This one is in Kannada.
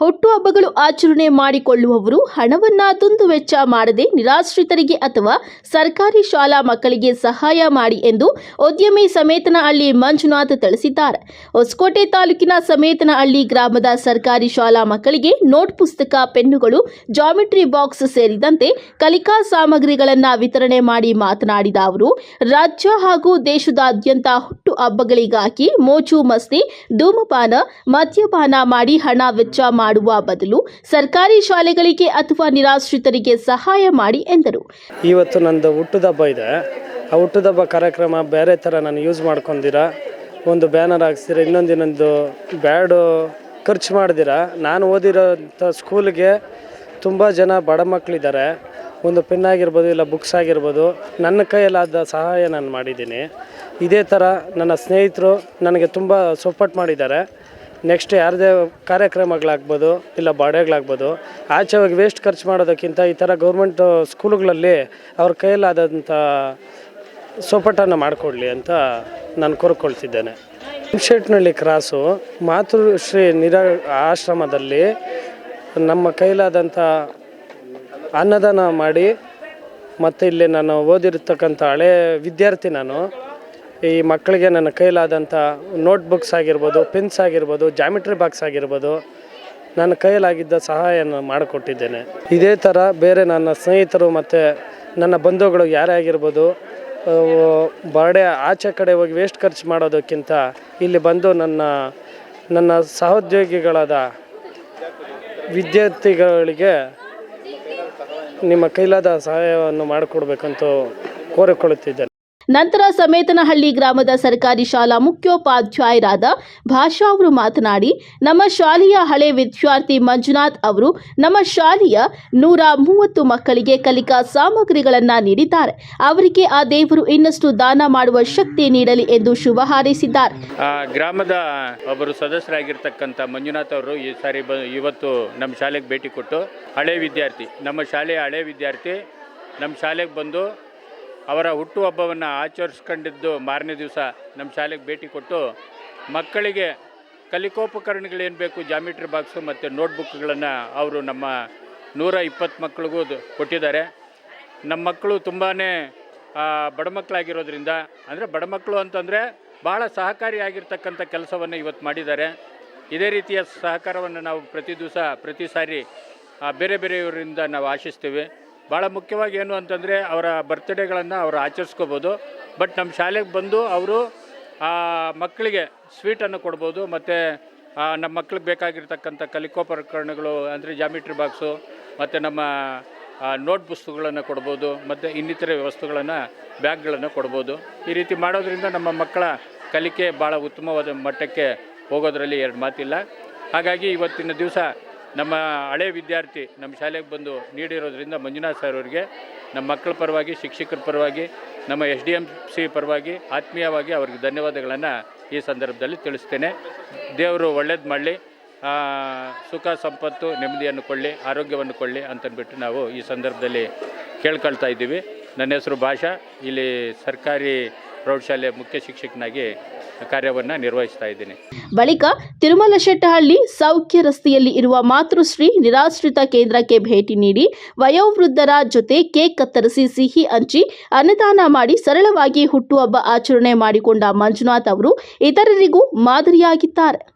ಹುಟ್ಟುಹಬ್ಬಗಳು ಆಚರಣೆ ಮಾಡಿಕೊಳ್ಳುವವರು ಹಣವನ್ನ ತುಂದು ವೆಚ್ಚ ಮಾಡದೆ ನಿರಾಶ್ರಿತರಿಗೆ ಅಥವಾ ಸರ್ಕಾರಿ ಶಾಲಾ ಮಕ್ಕಳಿಗೆ ಸಹಾಯ ಮಾಡಿ ಎಂದು ಉದ್ಯಮಿ ಸಮೇತನಹಳ್ಳಿ ಮಂಜುನಾಥ್ ತಿಳಿಸಿದ್ದಾರೆ. ಹೊಸಕೋಟೆ ತಾಲೂಕಿನ ಸಮೇತನಹಳ್ಳಿ ಗ್ರಾಮದ ಸರ್ಕಾರಿ ಶಾಲಾ ಮಕ್ಕಳಿಗೆ ನೋಟ್ ಪುಸ್ತಕ, ಪೆನ್ನುಗಳು, ಜಾಮಿಟ್ರಿ ಬಾಕ್ಸ್ ಸೇರಿದಂತೆ ಕಲಿಕಾ ಸಾಮಗ್ರಿಗಳನ್ನು ವಿತರಣೆ ಮಾಡಿ ಮಾತನಾಡಿದ ಅವರು, ರಾಜ್ಯ ಹಾಗೂ ದೇಶದಾದ್ಯಂತ ಹುಟ್ಟು ಹಬ್ಬಗಳಿಗಾಗಿ ಮೋಜು ಮಸ್ತಿ, ಧೂಮಪಾನ, ಮದ್ಯಪಾನ ಮಾಡಿ ಹಣ ವೆಚ್ಚ ಮಾಡುವ ಬದಲು ಸರ್ಕಾರಿ ಶಾಲೆಗಳಿಗೆ ಅಥವಾ ನಿರಾಶ್ರಿತರಿಗೆ ಸಹಾಯ ಮಾಡಿ ಎಂದರು. ಇವತ್ತು ನಂದು ಹುಟ್ಟುದಬ್ಬ ಇದೆ. ಆ ಹುಟ್ಟುದಬ್ಬ ಕಾರ್ಯಕ್ರಮ ಬೇರೆ ಥರ ನಾನು ಯೂಸ್ ಮಾಡ್ಕೊಂಡಿರ? ಒಂದು ಬ್ಯಾನರ್ ಹಾಕ್ಸಿರ ಇನ್ನೊಂದು ಇನ್ನೊಂದು ಬ್ಯಾಡು ಖರ್ಚು ಮಾಡಿದಿರಾ? ನಾನು ಓದಿರೋಂಥ ಸ್ಕೂಲ್ಗೆ ತುಂಬ ಜನ ಬಡ ಮಕ್ಕಳಿದ್ದಾರೆ ಒಂದು ಪೆನ್ ಆಗಿರ್ಬೋದು ಇಲ್ಲ ಬುಕ್ಸ್ ಆಗಿರ್ಬೋದು, ನನ್ನ ಕೈಯಲ್ಲಾದ ಸಹಾಯ ನಾನು ಮಾಡಿದ್ದೀನಿ. ಇದೇ ಥರ ನನ್ನ ಸ್ನೇಹಿತರು ನನಗೆ ತುಂಬ ಸಪೋರ್ಟ್ ಮಾಡಿದ್ದಾರೆ. ನೆಕ್ಸ್ಟ್ ಯಾರದೇ ಕಾರ್ಯಕ್ರಮಗಳಾಗ್ಬೋದು ಇಲ್ಲ ಬಾಡೆಗಳಾಗ್ಬೋದು ಆಚೆ ಹೋಗಿ ವೇಸ್ಟ್ ಖರ್ಚು ಮಾಡೋದಕ್ಕಿಂತ ಈ ಥರ ಗೌರ್ಮೆಂಟ್ ಸ್ಕೂಲುಗಳಲ್ಲಿ ಅವ್ರ ಕೈಯಲ್ಲಾದಂಥ ಸೊಪಟನ್ನು ಮಾಡಿಕೊಡ್ಲಿ ಅಂತ ನಾನು ಕೋರ್ಕೊಳ್ತಿದ್ದೇನೆ. ಶೆಟ್ನಳ್ಳಿ ಕ್ರಾಸು, ಮಾತೃಶ್ರೀ ನಿರ ಆಶ್ರಮದಲ್ಲಿ ನಮ್ಮ ಕೈಲಾದಂಥ ಅನ್ನದಾನ ಮಾಡಿ ಮತ್ತು ಇಲ್ಲಿ ನಾನು ಓದಿರ್ತಕ್ಕಂಥ ಹಳೆ ವಿದ್ಯಾರ್ಥಿ ನಾನು. ಈ ಮಕ್ಕಳಿಗೆ ನನ್ನ ಕೈಲಾದಂಥ ನೋಟ್ಬುಕ್ಸ್ ಆಗಿರ್ಬೋದು ಪೆನ್ಸ್ ಆಗಿರ್ಬೋದು ಜಾಮಿಟ್ರಿ ಬಾಕ್ಸ್ ಆಗಿರ್ಬೋದು, ನನ್ನ ಕೈಯಲ್ಲಾಗಿದ್ದ ಸಹಾಯವನ್ನು ಮಾಡಿಕೊಟ್ಟಿದ್ದೇನೆ. ಇದೇ ಥರ ಬೇರೆ ನನ್ನ ಸ್ನೇಹಿತರು ಮತ್ತು ನನ್ನ ಬಂಧುಗಳು ಯಾರೇ ಆಗಿರ್ಬೋದು ಬರ್ಡೇ ಆಚೆ ಕಡೆ ಹೋಗಿ ವೇಸ್ಟ್ ಖರ್ಚು ಮಾಡೋದಕ್ಕಿಂತ ಇಲ್ಲಿ ಬಂದು ನನ್ನ ನನ್ನ ಸಹೋದ್ಯೋಗಿಗಳಾದ ವಿದ್ಯಾರ್ಥಿಗಳಿಗೆ ನಿಮ್ಮ ಕೈಲಾದ ಸಹಾಯವನ್ನು ಮಾಡಿಕೊಡ್ಬೇಕಂತ ಕೋರಿಕೊಳ್ಳುತ್ತಿದ್ದೇನೆ. ನಂತರ ಸಮೇತನಹಳ್ಳಿ ಗ್ರಾಮದ ಸರ್ಕಾರಿ ಶಾಲಾ ಮುಖ್ಯೋಪಾಧ್ಯಾಯರಾದ ಭಾಷಾ ಅವರು ಮಾತನಾಡಿ, ನಮ್ಮ ಶಾಲೆಯ ಹಳೆ ವಿದ್ಯಾರ್ಥಿ ಮಂಜುನಾಥ್ ಅವರು ನಮ್ಮ ಶಾಲೆಯ ನೂರ ಮೂವತ್ತು ಮಕ್ಕಳಿಗೆ ಕಲಿಕಾ ಸಾಮಗ್ರಿಗಳನ್ನು ನೀಡಿದ್ದಾರೆ. ಅವರಿಗೆ ಆ ದೇವರು ಇನ್ನಷ್ಟು ದಾನ ಮಾಡುವ ಶಕ್ತಿ ನೀಡಲಿ ಎಂದು ಶುಭ ಹಾರೈಸಿದ್ದಾರೆ. ಗ್ರಾಮದ ಒಬ್ಬರು ಸದಸ್ಯರಾಗಿರ್ತಕ್ಕಂಥ ಮಂಜುನಾಥ್ ಅವರು ಈ ಸಾರಿ ಇವತ್ತು ನಮ್ಮ ಶಾಲೆಗೆ ಭೇಟಿ ಕೊಟ್ಟು, ಹಳೆ ವಿದ್ಯಾರ್ಥಿ, ನಮ್ಮ ಶಾಲೆಯ ಹಳೆ ವಿದ್ಯಾರ್ಥಿ ನಮ್ಮ ಶಾಲೆಗೆ ಬಂದು ಅವರ ಹುಟ್ಟುಹಬ್ಬವನ್ನು ಆಚರಿಸ್ಕೊಂಡಿದ್ದು ಮಾರನೇ ದಿವಸ ನಮ್ಮ ಶಾಲೆಗೆ ಭೇಟಿ ಕೊಟ್ಟು ಮಕ್ಕಳಿಗೆ ಕಲಿಕೋಪಕರಣಗಳೇನು ಬೇಕು, ಜಾಮಿಟ್ರಿ ಬಾಕ್ಸು ಮತ್ತು ನೋಟ್ಬುಕ್ಗಳನ್ನು ಅವರು ನಮ್ಮ ನೂರ ಇಪ್ಪತ್ತು ಮಕ್ಕಳಿಗೂ ಕೊಟ್ಟಿದ್ದಾರೆ. ನಮ್ಮ ಮಕ್ಕಳು ತುಂಬಾ ಬಡ ಮಕ್ಕಳಾಗಿರೋದ್ರಿಂದ, ಅಂದರೆ ಬಡ ಮಕ್ಕಳು ಅಂತಂದರೆ ಭಾಳ ಸಹಕಾರಿಯಾಗಿರ್ತಕ್ಕಂಥ ಕೆಲಸವನ್ನು ಇವತ್ತು ಮಾಡಿದ್ದಾರೆ. ಇದೇ ರೀತಿಯ ಸಹಕಾರವನ್ನು ನಾವು ಪ್ರತಿ ದಿವಸ, ಪ್ರತಿ ಸಾರಿ ಬೇರೆ ಬೇರೆಯವರಿಂದ ನಾವು ಆಶಿಸ್ತೀವಿ. ಭಾಳ ಮುಖ್ಯವಾಗಿ ಏನು ಅಂತಂದರೆ ಅವರ ಬರ್ತ್ಡೇಗಳನ್ನು ಅವರು ಆಚರಿಸ್ಕೋಬೋದು. ಬಟ್ ನಮ್ಮ ಶಾಲೆಗೆ ಬಂದು ಅವರು, ಆ, ಮಕ್ಕಳಿಗೆ ಸ್ವೀಟನ್ನು ಕೊಡ್ಬೋದು. ಮತ್ತು ನಮ್ಮ ಮಕ್ಳಿಗೆ ಬೇಕಾಗಿರ್ತಕ್ಕಂಥ ಕಲಿಕೋಪಕರಣಗಳು ಅಂದರೆ ಜಾಮಿಟ್ರಿ ಬಾಕ್ಸು ಮತ್ತು ನಮ್ಮ ನೋಟ್ ಪುಸ್ತಕಗಳನ್ನು ಕೊಡ್ಬೋದು. ಮತ್ತು ಇನ್ನಿತರ ವಸ್ತುಗಳನ್ನು ಬ್ಯಾಗ್ಗಳನ್ನು ಕೊಡ್ಬೋದು. ಈ ರೀತಿ ಮಾಡೋದರಿಂದ ನಮ್ಮ ಮಕ್ಕಳ ಕಲಿಕೆ ಭಾಳ ಉತ್ತಮವಾದ ಮಟ್ಟಕ್ಕೆ ಹೋಗೋದರಲ್ಲಿ ಎರಡು ಮಾತಿಲ್ಲ. ಹಾಗಾಗಿ ಇವತ್ತಿನ ದಿವಸ ನಮ್ಮ ಹಳೆ ವಿದ್ಯಾರ್ಥಿ ನಮ್ಮ ಶಾಲೆಗೆ ಬಂದು ನೀಡಿರೋದ್ರಿಂದ ಮಂಜುನಾಥ್ ಸರ್ ಅವರಿಗೆ, ನಮ್ಮ ಮಕ್ಕಳ ಪರವಾಗಿ, ಶಿಕ್ಷಕರ ಪರವಾಗಿ, ನಮ್ಮ ಎಸ್ ಡಿ ಎಂ ಸಿ ಪರವಾಗಿ ಆತ್ಮೀಯವಾಗಿ ಅವ್ರಿಗೆ ಧನ್ಯವಾದಗಳನ್ನು ಈ ಸಂದರ್ಭದಲ್ಲಿ ತಿಳಿಸ್ತೇನೆ. ದೇವರು ಒಳ್ಳೇದು ಮಾಡಲಿ ಸುಖ, ಸಂಪತ್ತು, ನೆಮ್ಮದಿಯನ್ನು ಕೊಳ್ಳಿ ಆರೋಗ್ಯವನ್ನು ಕೊಳ್ಳಿ ಅಂತಂದ್ಬಿಟ್ಟು ನಾವು ಈ ಸಂದರ್ಭದಲ್ಲಿ ಕೇಳ್ಕೊಳ್ತಾ ಇದ್ದೀವಿ. ನನ್ನ ಹೆಸರು ಭಾಷಾ. ಇಲ್ಲಿ ಸರ್ಕಾರಿ ಪ್ರೌಢಶಾಲೆ ಮುಖ್ಯ ಶಿಕ್ಷಕನಾಗಿ ಕಾರ್ಯವನ್ನು ನಿರ್ವಹಿಸ್ತಾ ಇದ್ದೀನಿ. ಬಳಿಕ ತಿರುಮಲ ಶೆಟ್ಟಹಳ್ಳಿ ಸೌಖ್ಯ ರಸ್ತೆಯಲ್ಲಿ ಇರುವ ಮಾತೃಶ್ರೀ ನಿರಾಶ್ರಿತ ಕೇಂದ್ರಕ್ಕೆ ಭೇಟಿ ನೀಡಿ ವಯೋವೃದ್ಧರ ಜೊತೆ ಕೇಕ್ ಕತ್ತರಿಸಿ ಸಿಹಿ ಹಂಚಿ ಅನ್ನದಾನ ಮಾಡಿ ಸರಳವಾಗಿ ಹುಟ್ಟುಹಬ್ಬ ಆಚರಣೆ ಮಾಡಿಕೊಂಡ ಮಂಜುನಾಥ್ ಅವರು ಇತರರಿಗೂ ಮಾದರಿಯಾಗಿದ್ದಾರೆ.